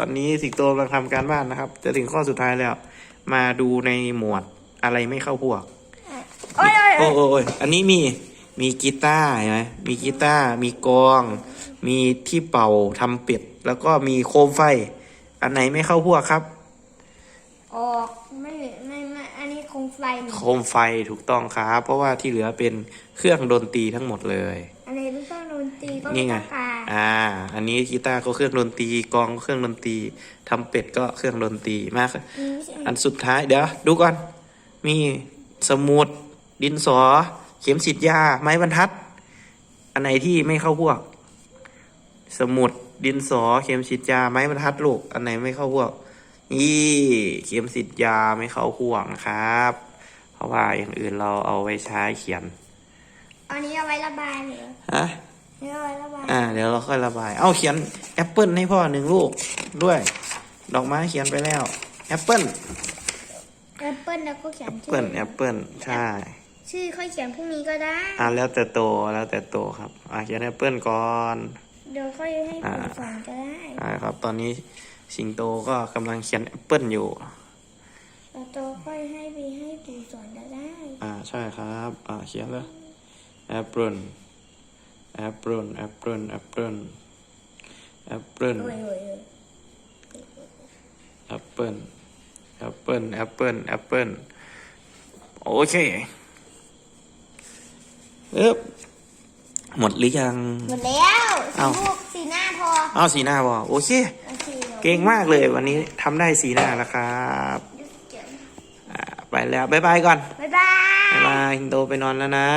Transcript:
ตอนนี้สิงโตกำลังทำการบ้านนะครับ จะถึงข้อสุดท้ายแล้ว มาดูในหมวดอะไรไม่เข้าพวก โอ้ยโอ้ยโอ้โอ้ยโอ้ยอันนี้มีมีกีตาร์เห็นไหมมีกีตาร์มีกลอง มีที่เป่าทำเป็ดแล้วก็มีโคมไฟ อันไหนไม่เข้าพวกครับออกไม่ไม่ไม่อันนี้คงไฟนี่โคมไฟถูกต้องครับ เพราะว่าที่เหลือเป็นเครื่องดนตรีทั้งหมดเลย อันนี้ลูกต้อง ดนตรีก็นี่ไงปากกาอ่า อันนี้กีตาร์ก็เครื่องดนตรีกลองก็เครื่องดนตรีทำเป็ดก็เครื่องดนตรีมากอืมไม่ใช่อันสุดท้ายเดี๋ยวดูก่อน มีสมุด ดินสอ เข็มฉีดยา ไม้บรรทัด อันไหนที่ไม่เข้าพวก สมุดดินสอ เข็มฉีดยา ไม้บรรทัดลูก อันไหนไม่เข้าพวกนี่เข็มฉีดยาไม่เข้าพวกนะครับ เพราะว่าอย่างอื่นเราเอาไว้ใช้เขียนอันนี้เอาไว้ระบายเหรอ ฮะอันนี้ เอาไว้ระบายอ่า เดี๋ยวเราค่อยระบาย เอาเขียนแอปเปิลให้พ่อหนึ่งลูกด้วย ดอกไม้เขียนไปแล้วแอปเปิลแอปเปิ้ลแล้วก็เขียนแอปเปิลแอปเปิลใช่ ชื่อค่อยเขียนพรุ่งนี้ก็ได้ อ่าแล้วแต่โตแล้วแต่โตครับอ่าเขียนแอปเปิลก่อนเดี๋ยวค่อยให้อ่าปู่สอนก็ได้อ่าครับ ตอนนี้สิงโตก็กำลังเขียนแอปเปิลอยู่แล้วโตค่อยให้ไปให้ปู่สอนก็ได้ อ่าใช่ครับ อ่าเขียนเลยแอปเปิล แอปเปิลแอปเปิลแอปเปิลแอปเปิลโอ้ยโอ้ยโอ้ยแอปเปิลแอปเปิลแอปเปิลแอปเปิลโอเคเอ๊บหมดหรือยัง หมดแล้วเอ้าสีลูกสีหน้าพออ้าวสีหน้าบอโอเคโอเคดี๋ยวเก่งมากเลยวันนี้ทำได้สีหน้าแล้วครับเดี๋ยวเขียนอ่าไปแล้ว บ๊ายบายก่อน บ๊ายบาย บ๊ายบายสิงโตไปนอนแล้วนะ